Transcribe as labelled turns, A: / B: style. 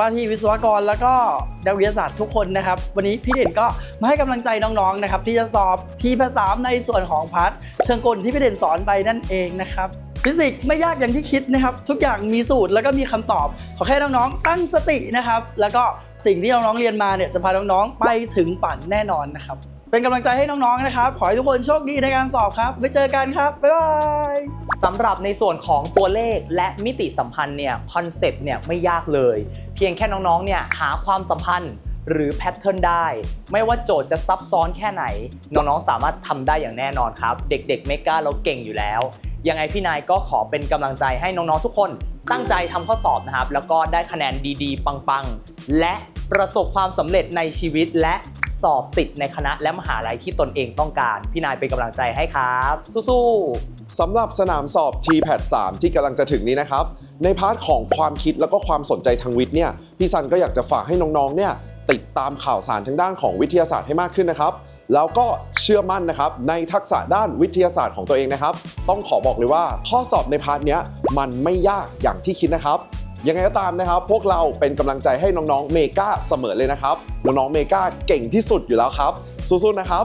A: ว่าที่วิศวกรแล้วก็นักวิทยาศาสตร์ทุกคนนะครับ วันนี้พี่เด่นก็มาให้กำลังใจน้องๆนะครับที่จะสอบที่ภาษาในส่วนของพาร์ทเชิงกลที่พี่เด่นสอนไปนั่นเองนะครับฟิสิกส์ไม่ยากอย่างที่คิดนะครับ ทุกอย่างมีสูตรแล้วก็มีคำตอบ ขอแค่น้องๆตั้งสตินะครับ แล้วก็สิ่งที่น้องๆเรียนมาเนี่ยจะพาน้องๆไปถึงฝันแน่นอนนะครับ เป็นกำลังใจให้น้องๆนะครับ ขอให้ทุกคนโชคดีในการสอบครับไว้เจอกันครับ บ๊ายบาย
B: สำหรับในส่วนของตัวเลขและมิติสัมพันธ์เนี่ยคอนเซปต์เนี่ยไม่ยากเลย พียงแค่น้องๆ เนี่ยหาความสัมพันธ์หรือแพทเทิร์นได้ ไม่ว่าโจทย์จะซับซ้อนแค่ไหน น้องๆ สามารถทำได้อย่างแน่นอนครับ เด็กๆเมก้าเราเก่งอยู่แล้ว ยังไงพี่นายก็ขอเป็นกำลังใจให้น้องๆ ทุกคนตั้งใจทำข้อสอบนะครับ แล้วก็ได้คะแนนดีๆ ปังๆ และประสบความสำเร็จในชีวิตและ สอบติดในคณะและมหาลัยที่ตนเองต้องการ พี่นายเป็นกำลังใจให้ครับ สู้ๆ
C: สำหรับสนามสอบ TPAT 3 ที่กำลังจะถึงนี้นะครับ ในพาร์ทของความคิดแล้วก็ความสนใจทางวิทย์เนี่ยพี่ซันก็อยากจะฝากให้น้องๆเนี่ยติดตามข่าวสารทางด้านของวิทยาศาสตร์ให้มากขึ้นนะครับ แล้วก็เชื่อมั่นนะครับในทักษะด้านวิทยาศาสตร์ของตัวเองนะครับ ต้องขอบอกเลยว่าข้อสอบในพาร์ทเนี้ยมันไม่ยากอย่างที่คิดนะครับ ยังไงก็ตามนะครับ พวกเราเป็นกำลังใจให้น้องๆเมกาเสมอเลยนะครับ น้องๆเมกาเก่งที่สุดอยู่แล้วครับ สู้ๆนะครับ